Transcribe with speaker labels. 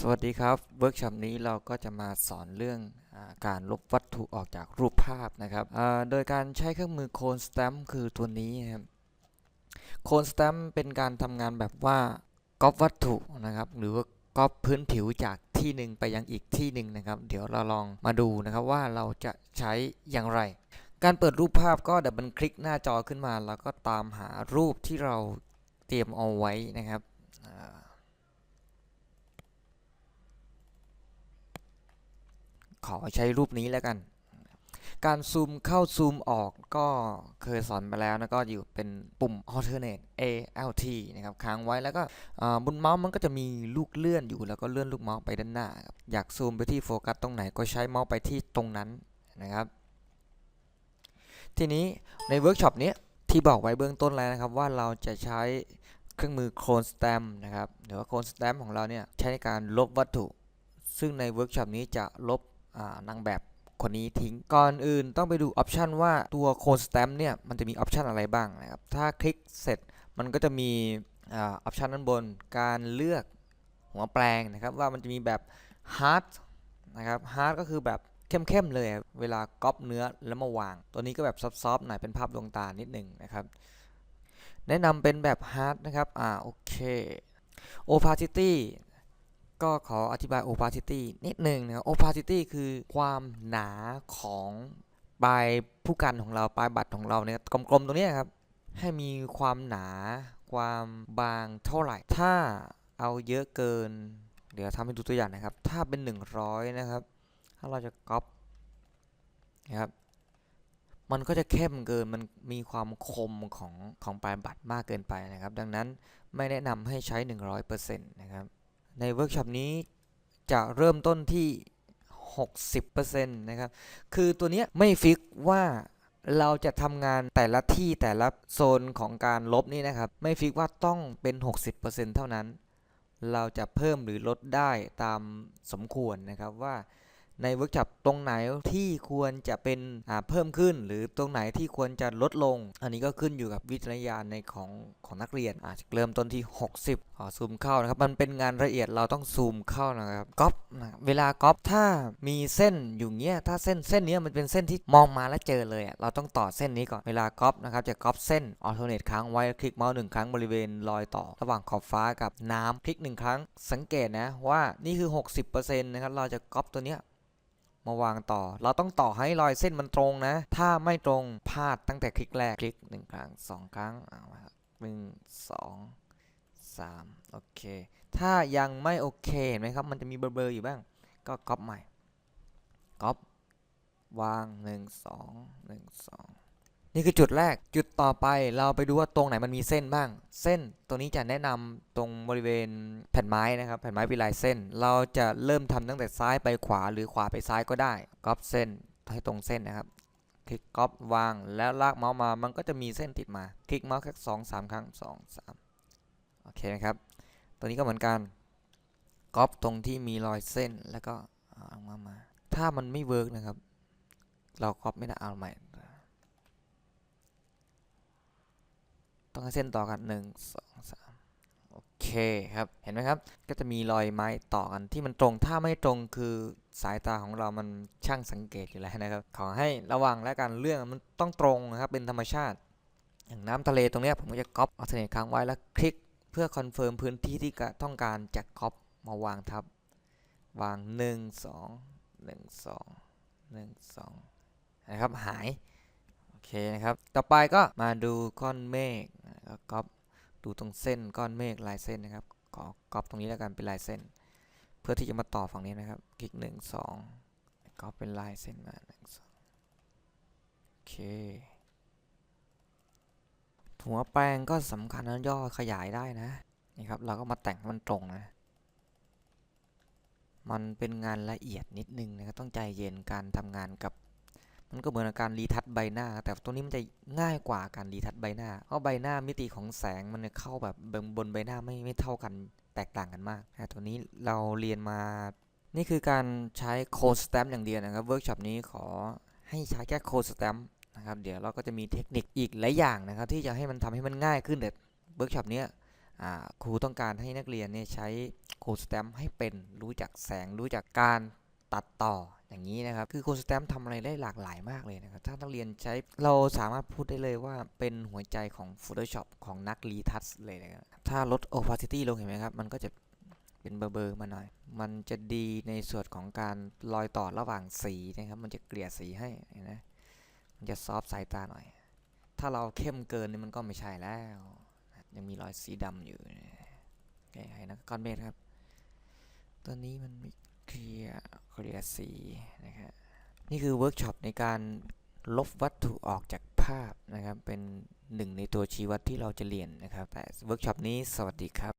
Speaker 1: สวัสดีครับ เวิร์กช็อปนี้เราก็จะมาสอนเรื่องอการลบวัตถุออกจากรูปภาพนะครับโดยการใช้เครื่องมือโคนสแตมคือตัวนี้ครับโคนสแตมเป็นการทำงานแบบว่าก๊อปวัตถุนะครับ หรือว่าก๊อปพื้นผิวจากที่หนึ่งไปยังอีกที่หนึ่งนะครับ เดี๋ยวเราลองมาดูนะครับว่าเราจะใช้อย่างไร การเปิดรูปภาพก็ดับเบิลคลิกหน้าจอขึ้นมา แล้วก็ตามหารูปที่เราเตรียมเอาไว้นะครับอ่า ขอใช้รูปนี้แล้วกัน การซูมเข้าซูมออกก็เคยสอนไปแล้วนะก็อยู่เป็นปุ่ม alternate A L T นะครับค้างไว้แล้วก็บนเมาส์มันก็จะมีลูกเลื่อนอยู่แล้วก็เลื่อนลูกเมาส์ไปด้านหน้าครับอยากซูมไปที่โฟกัสตรงไหนก็ใช้เมาส์ไปที่ตรงนั้นนะครับทีนี้ในเวิร์กช็อปนี้ที่บอกไว้เบื้องต้นแล้วนะครับว่าเราจะใช้เครื่องมือโคลนสแตมนะครับหรือว่าโคลนสแตมของเราเนี่ยใช้ในการลบวัตถุ ซึ่งในเวิร์กช็อปนี้จะลบ นางแบบคนนี้ทิ้งก่อนอื่นต้องไปดูออปชันว่าตัวโคนสแตมเนี่ย มันจะมีออปชันอะไรบ้างนะครับ ถ้าคลิกเสร็จมันก็จะมีออปชันด้านบนการเลือกหัวแปลงนะครับ ว่ามันจะมีแบบ hard นะครับ hard ก็คือแบบเข้มๆเลยเวลาก๊อปเนื้อแล้วมาวาง ตัวนี้ก็แบบซอฟๆหน่อยเป็นภาพดวงตานิดหนึ่งนะครับ แนะนำเป็นแบบ hard นะครับ อ่าโอเค opacity ก็ขออธิบาย opacity นิดหนึ่งนะครับ opacity คือความหนาของปลายผู้กันของเราปลายบัตรของเราเนี่ยกลมๆตรงนี้ครับ ให้มีความหนาความบางเท่าไหร่ ถ้าเอาเยอะเกิน เดี๋ยวทำให้ดูตัวอย่างนะครับ ถ้าเป็น 100 นะครับ ถ้าเราจะก๊อปนะครับมันก็จะเข้มเกิน มันมีความคมของของปลายบัตรมากเกินไปนะครับ ดังนั้นไม่แนะนำให้ใช้ 100%นะครับ ในเวิร์กช็อปนี้จะเริ่มต้นที่ 60%นะครับ คือตัวนี้ไม่ฟิกว่าเราจะทำงานแต่ละที่แต่ละโซนของการลบนี่นะครับ ไม่ฟิกว่าต้องเป็น 60%เท่านั้น เราจะเพิ่มหรือลดได้ตามสมควรนะครับว่า ในเวิร์กช็อปตรงไหนที่ควรจะเป็นเพิ่มขึ้น หรือตรงไหนที่ควรจะลดลง อันนี้ก็ขึ้นอยู่กับวิจารณญาณในของของนักเรียนอาจจะเริ่มต้นที่ 60ขอซูมเข้านะครับ มันเป็นงานละเอียดเราต้องซูมเข้านะครับก๊อปนะเวลาก๊อปถ้ามีเส้นอยู่เงี้ยถ้าเส้นเส้นเนี้ยมันเป็นเส้นที่มองมาแล้วเจอเลย เราต้องต่อเส้นนี้ก่อนเวลาก๊อปนะครับจะก๊อปเส้นออโตเนตค้างไว้คลิกเมาส์หนึ่งครั้งบริเวณรอยต่อ ระหว่างขอบฟ้ากับน้ำคลิกหนึ่งครั้งสังเกตนะว่านี่คือ 60%นะครับเราจะก๊อปตัวเนี้ย มาวางต่อ เราต้องต่อให้รอยเส้นมันตรงนะ ถ้าไม่ตรงพลาดตั้งแต่คลิกแรก คลิกหนึ่งครั้งสองครั้งเอาหนึ่งสองสามโอเค ถ้ายังไม่โอเคเห็นไหมครับ มันจะมีเบลอๆอยู่บ้าง ก็ก๊อปใหม่ ก๊อปวางหนึ่งสองหนึ่งสอง นี่คือจุดแรกจุดต่อไปเราไปดูว่าตรงไหนมันมีเส้นบ้าง เส้นตัวนี้จะแนะนำตรงบริเวณแผ่นไม้นะครับ แผ่นไม้เป็นลายเส้น เราจะเริ่มทำตั้งแต่ซ้ายไปขวาหรือขวาไปซ้ายก็ได้ก๊อปเส้นให้ตรงเส้นนะครับ คลิกก๊อปวางแล้วลากเมาส์มามันก็จะมีเส้นติดมา คลิกเมาส์แค่สองสามครั้งสองสามโอเคนะครับ ตัวนี้ก็เหมือนกันก๊อปตรงที่มีรอยเส้นแล้วก็เอามามา ถ้ามันไม่เวิร์กนะครับ เราก๊อปไม่ได้เอาใหม่ ต้อง ให้เส้นต่อกันหนึ่งสองสามโอเคครับ เห็นไหมครับ ก็จะมีรอยไม้ต่อกันที่มันตรง ถ้าไม่ตรงคือสายตาของเรามันช่างสังเกตอยู่แล้วนะครับ ขอให้ระวังและกันเรื่องมันต้องตรงนะครับ เป็นธรรมชาติ อย่างน้ำทะเลตรงนี้ผมก็จะก๊อปเอาเสน่ห์ค้างไว้แล้วคลิกเพื่อคอนเฟิร์มพื้นที่ที่ต้องการจะก๊อปมาวางทับ วางหนึ่งสองหนึ่งสองหนึ่งสองนะครับ หาย โอเคนะครับ ต่อไปก็มาดูก้อนเมฆ ดูตรงเส้นก้อนเมฆลายเส้นนะครับขอก๊อปตรงนี้แล้วกันเป็นลายเส้น เพื่อที่จะมาต่อฝั่งนี้นะครับ คลิกหนึ่งสองก๊อปเป็นลายเส้นมาหนึ่งสองโอเคหัวแปรงก็สำคัญนะย่อขยายได้นะนี่ครับเราก็มาแต่งให้มันตรงนะ มันเป็นงานละเอียดนิดนึงนะครับต้องใจเย็นการทำงานกับ มันก็เหมือนการรีทัชใบหน้า แต่ตัวนี้มันจะง่ายกว่าการรีทัชใบหน้า เพราะใบหน้ามิติของแสงมันเข้าแบบบนใบหน้าไม่ไม่เท่ากันแตกต่างกันมากตัวนี้เราเรียนมา นี่คือการใช้โคดสแตมป์อย่างเดียวนะครับเวิร์กช็อปนี้ขอให้ใช้แค่โคดสแตมป์นะครับเดี๋ยวเราก็จะมีเทคนิคอีกหลายอย่างนะครับ ที่จะให้มันทำให้มันง่ายขึ้นแต่เวิร์กช็อปนี้ครูต้องการให้นักเรียนเนี่ยใช้โคสแตมให้เป็นรู้จักแสงรู้จักการตัดต่อ อย่างนี้นะครับ คือโคสแตมทำอะไรได้หลากหลายมากเลยนะครับ ถ้านักเรียนใช้ เราสามารถพูดได้เลยว่าเป็นหัวใจของ Photoshop ของนักรีทัชเลยนะครับ ถ้าลด opacity ลงเห็นไหมครับ มันก็จะเป็นเบอร์ๆมาหน่อย มันจะดีในส่วนของการรอยต่อระหว่างสีนะครับ มันจะเกลี่ยสีให้นไหมมันจะซอฟต์สายตาหน่อย ถ้าเราเข้มเกินนี่มันก็ไม่ใช่แล้ว ยังมีรอยสีดำอยู่นะโอเคให้นะก้อนเมฆครับตอนนี้มันม่ เคลียร์เคลียร์สีนะครับนี่คือเวิร์กช็อปในการลบวัตถุออกจากภาพนะครับ เป็นหนึ่งในตัวชี้วัดที่เราจะเรียนนะครับ แต่เวิร์กช็อปนี้สวัสดีครับ